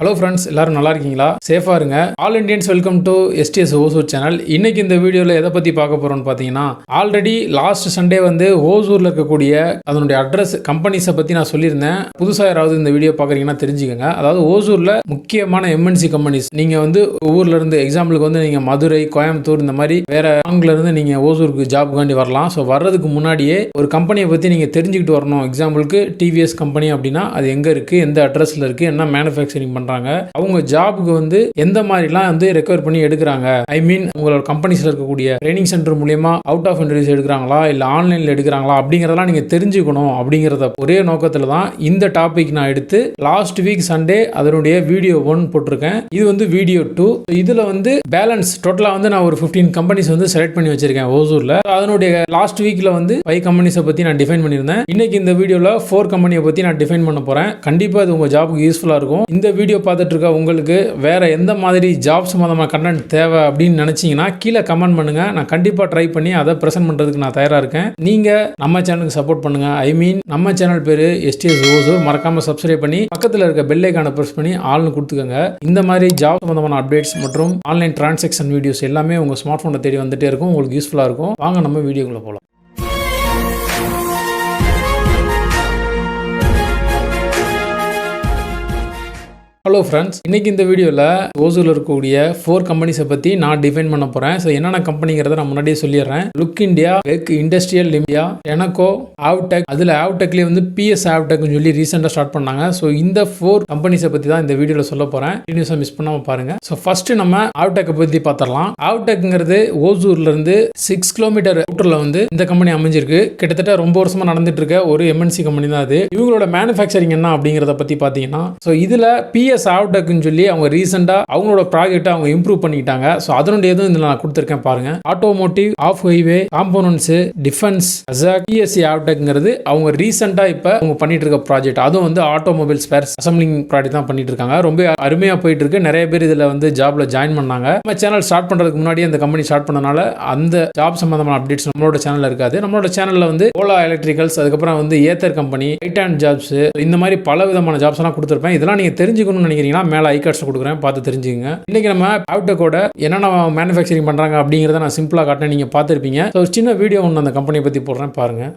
Hello friends எல்லாரும் நல்லா இருக்கீங்களா? சேஃபாக இருங்க. All Indians welcome to S T S Hosur channel இன்னைக்கு இந்த வீடியோவில் எதை பற்றி பார்க்க போகிறோம்னு பார்த்தீங்கன்னா ஆல்ரெடி லாஸ்ட் சண்டே வந்து ஓசூரில் இருக்கக்கூடிய அதனுடைய அட்ரஸ் கம்பெனிஸை பற்றி நான் சொல்லியிருந்தேன். புதுசாக யாராவது இந்த வீடியோ பார்க்குறீங்கன்னா தெரிஞ்சுக்கோங்க. அதாவது ஓசூரில் முக்கியமான எம்என்சி கம்பெனிஸ் நீங்கள் வந்து ஊர்லேருந்து எக்ஸாம்பிளுக்கு வந்து நீங்கள் மதுரை கோயம்புத்தூர் இந்த மாதிரி வேற ஆங்கில இருந்து நீங்கள் ஓசூருக்கு ஜாப்காண்டி வரலாம். ஸோ வர்றதுக்கு முன்னாடியே ஒரு கம்பெனியை பற்றி நீங்கள் தெரிஞ்சுக்கிட்டு வரணும். எக்ஸாம்பிளுக்கு டிவிஎஸ் கம்பெனி அப்படின்னா அது எங்கே இருக்குது எந்த அட்ரஸில் இருக்குது என்ன மேனுஃபேக்சரிங் பண்ணுறாங்க அவங்க ஜாபுக்கு வந்து எந்த மாதிரிலாம் வந்து ரெக்கவர் பண்ணி எடுக்கிறாங்க? ஐ மீன் உங்களோட கம்பெனிஸில் இருக்கக்கூடிய ட்ரைனிங் சென்டர் மூலியமா அவுட் ஆஃப் இன்டர்வியூஸ் எடுக்கிறாங்களா? இல்லை ஆன்லைனில் எடுக்கிறாங்களா? அப்படிங்கிறதெல்லாம் நீங்கள் தெரிஞ்சுக்கணும் அப்படிங்கிறத ஒரே நோக்கத்தில் தான் இந்த டாபிக் நான் எடுத்து லாஸ்ட் வீக் சண்டே அதனுடைய வீடியோ ஒன் போட்டிருக்கேன். இது வந்து வீடியோ டூ இதில் வந்து பேலன்ஸ் டோட்டலாக வந்து நான் ஒரு ஃபிஃப்டீன் கம்பெனிஸ் வந்து செலக்ட் பண்ணி வச்சிருக்கேன் ஓசூரில். அதனுடைய லாஸ்ட் வீக்கில் வந்து ஃபைவ் கம்பெனிஸை பற்றி நான் டிஃபைன் பண்ணியிருந்தேன். இன்னைக்கு இந்த வீடியோவில் ஃபோர் கம்பெனியை பற்றி நான் டிஃபைன் பண்ண போகிறேன் கண்டிப்பாக இது உங்கள் ஜாபுக்கு யூஸ்ஃபுல்லாக இருக்கும். இந்த வீடியோ பார்த்துட்டு இருக்க உங்களுக்கு வேற எந்த மாதிரி ஜாப் சம்மந்தமான கண்டென்ட் தேவை அப்படின்னு நினச்சிங்கன்னா கீழே கமெண்ட் பண்ணுங்க. நான் கண்டிப்பாக ட்ரை பண்ணி அதை ப்ரெசென்ட் பண்ணுறதுக்கு நான் தயாராக இருக்கேன். நீங்கள் நம்ம சேனலுக்கு சப்போர்ட் பண்ணுங்க. ஐ மீன் நம்ம சேனல் பேர் எஸ்டிஎஸ் ஓசோ மறக்காமல் சப்ஸ்கிரைப் பண்ணி பக்கத்தில் இருக்க பெல்லைக்கான ப்ரெஸ் பண்ணி ஆள்னு கொடுத்துக்கோங்க. இந்த மாதிரி ஜாப் சம்மந்தமான அப்டேட்ஸ் மற்றும் ஆன்லைன் டிரான்சாக்ஷன் வீடியோஸ் எல்லாமே உங்கள் ஸ்மார்ட் ஃபோனை தேடி வந்துகிட்டே இருக்கும். உங்களுக்கு யூஸ்ஃபுல்லாக இருக்கும். வாங்க நம்ம வீடியோக்குள்ளே போகலாம் ஹலோ ஃப்ரெண்ட்ஸ் இன்னைக்கு இந்த வீடியோவில் ஓசூரில் இருக்கக்கூடிய ஃபோர் கம்பெனிஸை பற்றி நான் டிஃபைன் பண்ண போகிறேன் ஸோ என்னென்ன கம்பெனிங்கிறத நான் முன்னாடியே சொல்லிடுறேன். லுக் இண்டியா வெக் இண்டஸ்ட்ரியல் இந்தியா எனக்கோ ஆவ்டெக் அதில் ஆவ்டெக்லேயே வந்து பிஎஸ் ஆவ்டெக்னு சொல்லி ரீசெண்டாக ஸ்டார்ட் பண்ணாங்க. ஸோ இந்த ஃபோர் கம்பெனிஸை பற்றி தான் இந்த வீடியோவில் சொல்ல போகிறேன் நியூஸை மிஸ் பண்ணாமல் பாருங்க. ஸோ ஃபஸ்ட்டு நம்ம ஆவ்டெக்கை பற்றி பார்த்துடலாம் ஆவ்டெக்ங்கிறது ஓசூர்லேருந்து சிக்ஸ் கிலோமீட்டர் அவுட்டரில் வந்து இந்த கம்பெனி அமைஞ்சிருக்கு. கிட்டத்தட்ட ரொம்ப வருஷமாக நடந்துட்டு இருக்க ஒரு எம்என்சி கம்பெனி தான் அது. இவங்களோட மேனுஃபேக்சரிங் என்ன அப்படிங்கிறத பற்றி பார்த்தீங்கன்னா ஸோ இதில் பிஎஸ் சாப்பிட்டக்குன்னு சொல்லி அவங்க ரீசெண்டாக அவங்களோட ப்ராஜெக்ட்டை அவங்க இம்ப்ரூவ் பண்ணிக்கிட்டாங்க. ஸோ அதனுடைய எதுவும் இதில் நான் கொடுத்துருக்கேன் பாருங்க. Automotive of highway components defence B S C ஆப்டெக்ங்கிறது அவங்க ரீசெண்டாக இப்போ அவங்க பண்ணிட்டு இருக்க ப்ராஜெக்ட் அதுவும் வந்து ஆட்டோமொபைல் ஸ்பேர்ஸ் அசம்பிளிங் ப்ராஜெக்ட் தான் பண்ணிட்டு இருக்காங்க ரொம்ப அருமையாக போயிட்டு இருக்கு நிறைய பேர் இதில் வந்து ஜாப்ல ஜாயின் பண்ணாங்க. நம்ம சேனல் ஸ்டார்ட் பண்ணுறதுக்கு முன்னாடி அந்த கம்பெனி ஸ்டார்ட் பண்ணனால அந்த ஜாப் சம்பந்தமான அப்டேட்ஸ் நம்மளோட சேனல்ல இருக்காது. நம்மளோட சேனல்ல வந்து ஓலா எலக்ட்ரிக்கல்ஸ் அதுக்கப்புறம் வந்து ஏத்தர் கம்பெனி ஐட் ஹேண்ட் ஜாப்ஸ் இந்த மாதிரி பல விதமான ஜாப்ஸ் எல்லாம் கொடுத்துருப்பேன். இதெல்லாம் நீங்க தெரிஞ்சுக்கணும்னு நினைக்கிறீங்கன்னா மேலே ஐ கொடுக்குறேன். பார்த்து தெரிஞ்சுக்கங்க. இன்னைக்கு நம்ம ஆப்டெக்கோட என்னென்ன மேனுஃபேக்சரிங் பண்ணுறாங்க அப்படிங்கிறத நான் சிம்பிளாக காட்டினேன் நீங்கள் பார்த்துருப்பீங்க. ஸோ ஒரு சின்ன வீடியோ ஒன்று அந்த கம்பெனியை பற்றி போடுறேன். பாருங்கள்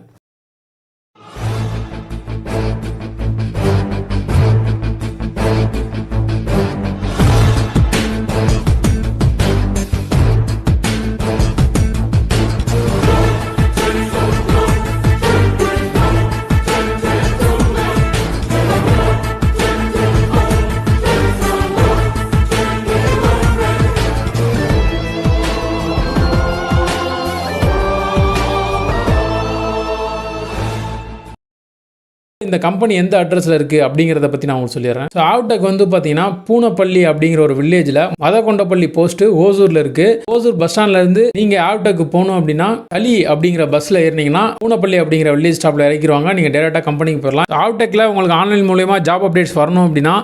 இந்த கம்பெனி எந்த அட்ரஸில் இருக்குது அப்படிங்கிறத பற்றி நான் உங்களுக்கு சொல்லிடுறேன். ஸோ ஆவ்டெக் வந்து பார்த்தீங்கன்னா பூனப்பள்ளி அப்படிங்கிற ஒரு வில்லேஜில் மதகொண்டப்பள்ளி போஸ்ட் ஓசூரில் இருக்குது ஓசூர் பஸ் ஸ்டாண்ட்ல இருந்து நீங்கள் ஆவ்டெக் போகணும் அப்படின்னா களி அப்படிங்கிற பஸ்ஸில் ஏறினீங்கன்னா பூனப்பள்ளி அப்படிங்கிற வில்லேஜ் ஸ்டாப்பில் இறக்கிடுவாங்க. நீங்கள் டேரெக்டாக கம்பெனிக்கு போயிடலாம். ஆவ்டெக்கில் உங்களுக்கு ஆன்லைன் மூலயமா ஜாப் அப்டேட்ஸ் வரணும் அப்படின்னா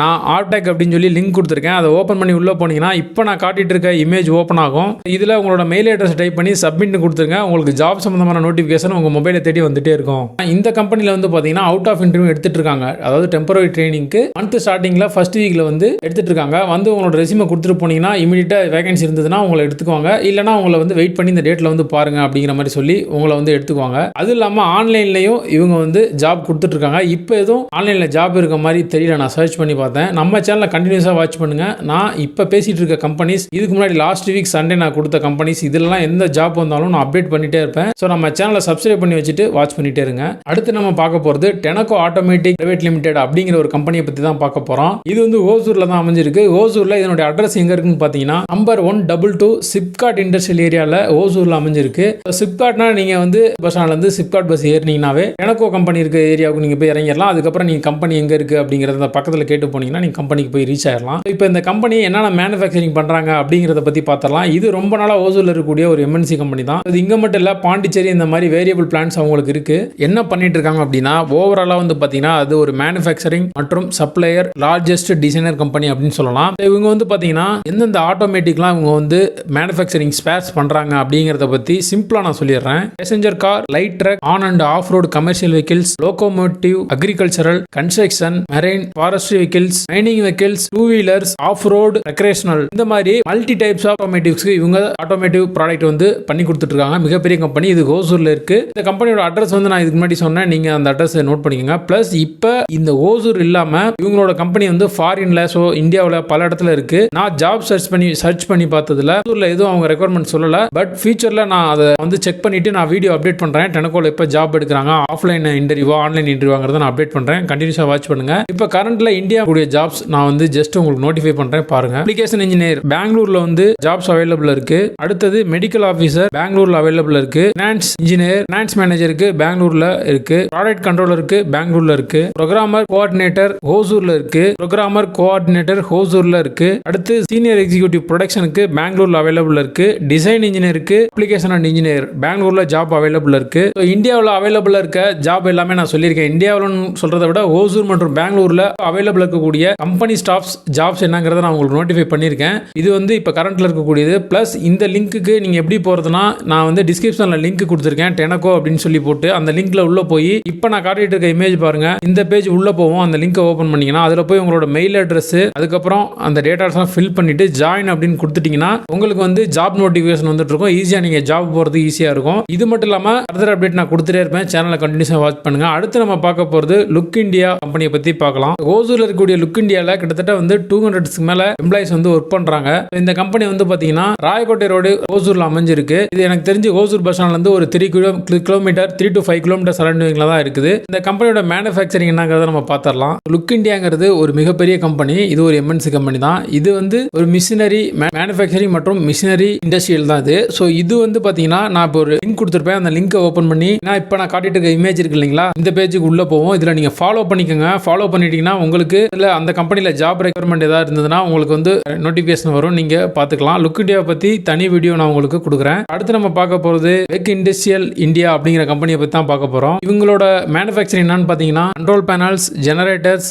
நான் ஆர்டெக் அப்படின்னு சொல்லி லிங்க் கொடுத்துருக்கேன். அதை ஓப்பன் பண்ணி உள்ளே போனீங்கன்னா இப்போ நான் காட்டிகிட்டு இருக்க இமேஜ் ஓப்பன் ஆகும். இதில் உங்களோட மெயில் அட்ரஸ் டைப் பண்ணி சப்மிட் கொடுத்துருங்க. உங்களுக்கு ஜாப் சம்மந்தமான நோட்டிஃபிகேஷன் உங்கள் மொபைலை தேடி வந்துட்டே இருக்கும். இந்த கம்பெனியில் வந்து பார்த்தீங்கன்னா அவுட் ஆஃப் இன்டர்வியூ எடுத்துட்டு இருக்காங்க. அதாவது டெம்பரரி ட்ரைனிங்க்கு மந்த் ஸ்டார்டிங்கில் ஃபஸ்ட் வீக்கில் வந்து எடுத்துட்டு இருக்காங்க. வந்து உங்களோட ரெசியூமை கொடுத்துட்டு போனீங்கன்னா இமீடியட்டாக வேகன்சி இருந்ததுன்னா உங்களை எடுத்துக்குவாங்க. இல்லைனா உங்களை வந்து வெயிட் பண்ணி இந்த டேட்டில் வந்து பாருங்க அப்படிங்கிற மாதிரி சொல்லி உங்களை வந்து எடுத்துக்குவாங்க. அது இல்லாமல் ஆன்லைன்லையும் இவங்க வந்து ஜாப் கொடுத்துட்டு இருக்காங்க. இப்போ எதுவும் ஆன்லைனில் ஜாப் இருக்க மாதிரி தெரியல. நான் சர்ச் பண்ணி பார்த்தேன். நம்ம சேனலை கண்டினியூஸாக வாட்ச் பண்ணுங்க. நான் இப்போ பேசிகிட்டு இருக்க கம்பெனிஸ் இதுக்கு முன்னாடி லாஸ்ட் வீக் சண்டே நான் கொடுத்த கம்பெனிஸ் இதெல்லாம் எந்த ஜாப் வந்தாலும் நான் அப்டேட் பண்ணிட்டே இருப்பேன். ஸோ நம்ம சேனலை சப்ஸ்கிரைப் பண்ணி வச்சுட்டு வாட்ச் பண்ணிட்டே இருங்க. அடுத்து நம்ம பார்க்க போகிறது டெனக்கோ ஆட்டோமேட்டிக் பிரைவேட் லிமிடெட் அப்படிங்கிற ஒரு கம்பெனியை பற்றி தான் பார்க்க போகிறோம் இது வந்து ஓசூரில் தான் அமைஞ்சிருக்கு. ஓசூரில் இதனுடைய அட்ரஸ் எங்கே இருக்குன்னு பார்த்தீங்கன்னா number one double two SIPCOT industrial ஏரியாவில் ஓசூரில் அமைஞ்சிருக்கு. சிப்காட்னா நீங்கள் வந்து பஸ் ஸ்டாண்ட்லேருந்து சிப்காட் பஸ் ஏறினீங்கனாவே எனக்கோ கம்பெனி இருக்க ஏரியாவுக்கு நீங்கள் போய் இறங்கிடலாம். அதுக்கப்புறம் நீங்கள் கம்பெனி எங்கே இருக்குது அப்படிங்கிறத பக்கத்தில் கேட்டு போனீங்கன்னா நீங்கள் கம்பெனிக்கு போய் ரீச் ஆயிடலாம் இப்போ இந்த கம்பெனி என்னென்ன மேனுஃபேக்சரிங் பண்ணுறாங்க அப்படிங்கிறத பற்றி பார்த்துடலாம் இது ரொம்ப நாளாக ஓசூரில் இருக்கக்கூடிய ஒரு எம்என்சி கம்பெனி தான். இது இங்கே மட்டும் இல்லை பாண்டிச்சேரி இந்த மாதிரி வேரியபிள் பிளான்ஸ் அவங்களுக்கு இருக்கு. என்ன பண்ணிட்டு இருக்காங்க அப்படின்னா ஓவராலாக வந்து பார்த்தீங்கன்னா அது ஒரு மேனுஃபேக்சரிங் மற்றும் சப்ளையர் லார்ஜஸ்ட் டிசைனர் கம்பெனி அப்படின்னு சொல்லலாம். இவங்க வந்து பார்த்தீங்கன்னா எந்தெந்த ஆட்டோமேட்டிக்லாம் இவங்க வந்து மேனுஃபேக்சரிங் ஸ்பேர்ஸ் பண்ணுறாங்க அப்படிங்கிறத பற்றி சிம்பிளாக நான் சொல்லிடுறேன். Passenger car light truck on and off road commercial vehicles locomotive agricultural construction marine forestry vehicle vehicles mining vehicles two wheelers off road recreational இந்த மாதிரி மல்டி டைப்ஸ் ஆஃப் ஆட்டோமேட்டிவ்ஸ்க்கு இவங்க ஆட்டோமேட்டிவ் ப்ராடக்ட் வந்து பண்ணி கொடுத்துட்டு இருக்காங்க மிகப்பெரிய கம்பெனி இது ஓசூர்ல இருக்கு. இந்த கம்பெனியோட அட்ரஸ் வந்து நான் இதுக்கு முன்னாடி சொன்னேன். நீங்க அந்த அட்ரஸ் நோட் பண்ணிக்கோங்க. பிளஸ் இப்போ இந்த ஓசூர் இல்லாம இவங்களோட கம்பெனி வந்து ஃபாரின்ல ஸோ இந்தியாவில் பல இடத்துல இருக்கு. நான் ஜாப் சர்ச் பண்ணி சர்ச் பண்ணி பார்த்ததுல ஓசூர்ல எதுவும் அவங்க ரெக்குவயர்மெண்ட் சொல்லல. பட் ஃபியூச்சர்ல நான் அதை வந்து செக் பண்ணிட்டு நான் வீடியோ அப்டேட் பண்றேன். டெனகோல இப்போ ஜாப் எடுக்கிறாங்க. ஆஃப்லைன் இன்டர்வியூ ஆன்லைன் இன்டர்வியூங்கிறத நான் அப்டேட் பண்றேன். கண்டினியூஸா வாட்ச் பண்ணுங்க. இப்போ கரண்ட்ல இந்தியா கூடிய ஜாப்ஸ் நான் வந்து ஜஸ்ட் உங்களுக்கு நோட்டிஃபை பண்றேன் பாருங்க. அப்ளிகேஷன் இன்ஜினியர் பெங்களூர்ல வந்து ஜாப்ஸ் அவைலபிள் இருக்கு. அடுத்தது மெடிக்கல் ஆஃபீஸர் பெங்களூர்ல அவைலபிள் இருக்கு. ஃபினான்ஸ் இன்ஜினியர் ஃபினான்ஸ் மேனேஜருக்கு பெங்களூர்ல இருக்கு. ப்ராடக்ட் கண்ட்ரோலருக்கு பெங்களூர்ல இருக்கு. ப்ரோக்ராமர் கோஆர்டினேட்டர் ஹோசூர்ல இருக்கு. ப்ரோக்ராமர் கோஆர்டினேட்டர் ஹோசூர்ல இருக்கு. அடுத்து சீனியர் எக்ஸிக்யூட்டிவ் ப்ரொடக்ஷனுக்கு பெங்களூர்ல அவைலபிள் இருக்கு. டிசைன் இன்ஜினியருக்கு அப்ளிகேஷன் அண்ட் இன்ஜினியர் பெங்களூர்ல ஜாப் அவைலபிள் இருக்கு. ஸோ இந்தியாவில் அவைலபிள் இருக்க ஜாப் எல்லாமே நான் சொல்லியிருக்கேன். இந்தியாவில் சொல்றதை விட ஓசூர் மற்றும் பெங்களூர்ல அவைலபிள் இருக்கக்கூடிய கம்பெனி ஸ்டாஃப்ஸ் ஜாப்ஸ் என்னங்கிறத நான் உங்களுக்கு நோட்டிஃபை பண்ணியிருக்கேன். இது வந்து இப்போ கரண்ட்டில் இருக்கக்கூடியது. ப்ளஸ் இந்த லிங்க்குக்கு நீங்கள் எப்படி போகிறதுனா நான் வந்து டிஸ்கிரிப்ஷனில் லிங்க் கொடுத்துருக்கேன் டெனக்கோ அப்படின்னு சொல்லி போட்டு அந்த லிங்க்கில் உள்ளே போய் இப்போ நான் காட்டிட்டு இருக்க இமேஜ் பாருங்கள் இந்த பேஜ் உள்ளே போவோம் அந்த லிங்கை ஓப்பன் பண்ணிங்கன்னா அதில் போய் உங்களோட மெயில் அட்ரஸ் அதுக்கப்புறம் அந்த டேட்டாஸ்லாம் ஃபில் பண்ணிட்டு ஜாயின் அப்படின்னு கொடுத்துட்டீங்கன்னா உங்களுக்கு வந்து ஜாப் நோட்டிஃபிகேஷன் வந்துட்டு இருக்கும். ஈஸியாக நீங்கள் ஜாப் போகிறது ஈஸியாக இருக்கும். இது மட்டும் இல்லாமல் ஃபர்தர் அப்டேட் நான் கொடுத்துட்டே இருப்பேன். சேனலை கண்டினியூஸாக வாட்ச் பண்ணுங்கள் அடுத்து நம்ம பார்க்க போகிறது லுக் இந்தியா கம்பெனியை பற்றி பார்க்கலாம். ஓசூரில் இருக்கக்கூடிய லுக் இந்தியாவில் கிட்டத்தட்ட வந்து டூ ஹண்ட்ரட்ஸ்க்கு மேலே எம்ப்ளாயிஸ் வந்து ஒர்க் பண்ணுறாங்க இந்த கம்பெனி வந்து பார்த்தீங்கன்னா ராயக்கோட்டை ரோடு ஓசூரில் அமைஞ்சிருக்கு. இது எனக்கு தெரிஞ்சு ஓசூர் பஸ் ஸ்டாண்ட்லேருந்து ஒரு three kilo kilometre three to five kilometre சரௌண்டிங்கில் தான் இருக்குது. இந்த கம்பெனியோட மேனுஃபேக்சரிங் என்னங்கிறத நம்ம பார்த்துடலாம் லுக் இந்தியாங்கிறது ஒரு மிகப்பெரிய கம்பெனி இது ஒரு எம்என்சி கம்பெனி தான். இது வந்து ஒரு மிஷினரி மேனுஃபேக்சரிங் மற்றும் மிஷினரி இண்டஸ்ட்ரியல் தான் இது. ஸோ இது வந்து பார்த்தீங்கன்னா நான் இப்போ ஒரு லிங்க் கொடுத்துருப்பேன். அந்த லிங்கை ஓப்பன் பண்ணி நான் இப்போ நான் காட்டிட்டு இருக்க இமேஜ் இருக்கு இல்லைங்களா? இந்த பேஜுக்கு உள்ளே போவோம். இதில் நீங்கள் ஃபாலோ பண்ணிக்கோங்க. ஃபாலோ பண்ணிட்டீங்கன்னா உங்களுக்கு இல்லை அந்த கம்பெனியில் ஜாப் ரெக்யர்மெண்ட் ஏதாவது இருந்ததுன்னா உங்களுக்கு வந்து நோட்டிஃபிகேஷன் வரும். நீங்கள் பார்த்துக்கலாம். லுக் இண்டியா பற்றி தனி வீடியோ நான் உங்களுக்கு கொடுக்குறேன். அடுத்து நம்ம பார்க்க போகிறது வெக் இண்டஸ்ட்ரியல் இந்தியா அப்படிங்கிற கம்பெனியை பற்றி தான் பார்க்க போகிறோம் இவங்களோட மேனுஃபேக்சரிங் என்னன்னு பார்த்தீங்கன்னா control panels generators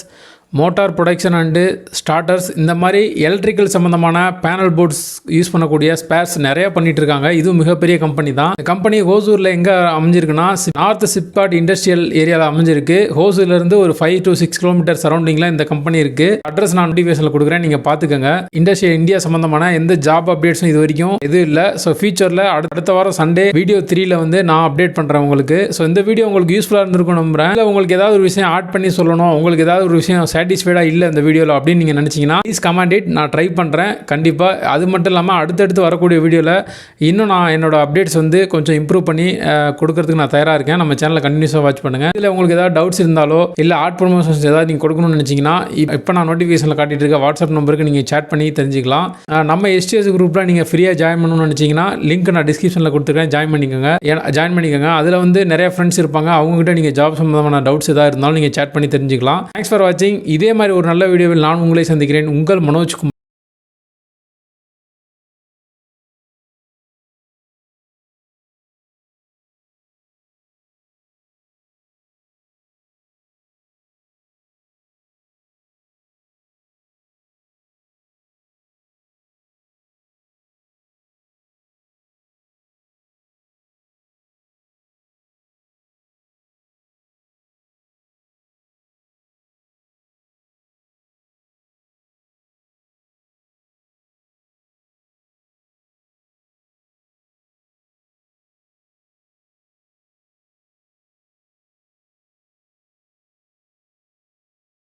motor production and starters இந்த மாதிரி எலக்ட்ரிக்கல் சம்மந்தமான பேனல் போர்ட்ஸ் யூஸ் பண்ணக்கூடிய ஸ்பேர்ஸ் நிறைய பண்ணிட்டு இருக்காங்க இதுவும் மிகப்பெரிய கம்பெனி தான். இந்த கம்பெனி ஹோசூரில் எங்கே அமைஞ்சிருக்குன்னா நார்த் சிப்காட் இண்டஸ்ட்ரியல் ஏரியாவில் அமைஞ்சிருக்கு. ஹோசூர்ல இருந்து ஒரு ஃபைவ் டு சிக்ஸ் கிலோமீட்டர் சரௌண்டிங்கில் இந்த கம்பெனி இருக்கு. அட்ரஸ் நான் நோட்டிஃபிகேஷனில் கொடுக்குறேன் நீங்கள் பார்த்துக்கோங்க இண்டஸ்ட்ரியல் இந்தியா சம்மந்தமான எந்த ஜாப் அப்டேட்ஸும் இது வரைக்கும் எதுவும் இல்லை. ஸோ ஃபியூச்சரில் அடுத்த வாரம் சண்டே வீடியோ த்ரீல வந்து நான் அப்டேட் பண்ணுறேன் உங்களுக்கு. ஸோ இந்த வீடியோ உங்களுக்கு யூஸ்ஃபுல்லாக இருந்திருக்கும் நம்புறேன். இல்லை உங்களுக்கு ஏதாவது ஒரு விஷயம் ஆட் பண்ணி சொல்லணும் உங்களுக்கு ஏதாவது ஒரு விஷயம் சாட்டிஸ்ஃபைடாக இல்லை இந்த வீடியோவில் அப்படின்னு நீங்கள் நினச்சிங்கன்னா ப்ளீஸ் கமெண்ட் இட் நான் ட்ரை பண்ணுறேன் கண்டிப்பாக அது மட்டும் இல்லாமல் அடுத்தடுத்து வரக்கூடிய வீடியோவில் இன்னும் நான் என்னோட அப்டேட்ஸ் வந்து கொஞ்சம் இம்ப்ரூவ் பண்ணி கொடுக்கறதுக்கு நான் தயாராக இருக்கேன். நம்ம சேனலை கண்டினியூஸாக வாட்ச் பண்ணுங்கள் இதில் உங்களுக்கு ஏதாவது டவுட்ஸ் இருந்தாலோ இல்லை ஆர்ட் ப்ரொமோஷன்ஸ் ஏதாவது நீங்கள் கொடுக்கணும்னு நினச்சிங்கன்னா இப்போ நான் நோட்டிஃபிகேஷனில் காட்டிட்டு இருக்க வாட்ஸ்அப் நம்பருக்கு நீங்கள் சேட் பண்ணி தெரிஞ்சுக்கலாம். நம்ம எஸ்டிஎஸ் குரூப்பில் நீங்கள் ஃப்ரீயாக ஜாயின் பண்ணணும்னு நினச்சிங்கன்னா லிங்க் நான் டிஸ்கிரிப்ஷனில் கொடுத்துருக்கேன். ஜாயின் பண்ணிக்கோங்க. ஜாயின் பண்ணிக்கோங்க. அதில் வந்து நிறைய ஃப்ரெண்ட்ஸ் இருப்பாங்க. அவங்ககிட்ட நீங்கள் ஜாப் சம்மந்தமான டவுட்ஸ் ஏதாவது இருந்தாலும் நீங்கள் சேட் பண்ணி தெரிஞ்சுக்கலாம். தேங்க்ஸ் ஃபார் வாட்சிங் இதே மாதிரி ஒரு நல்ல வீடியோவில் நான் உங்களை சந்திக்கிறேன். உங்கள் மனோஜ்குமார்.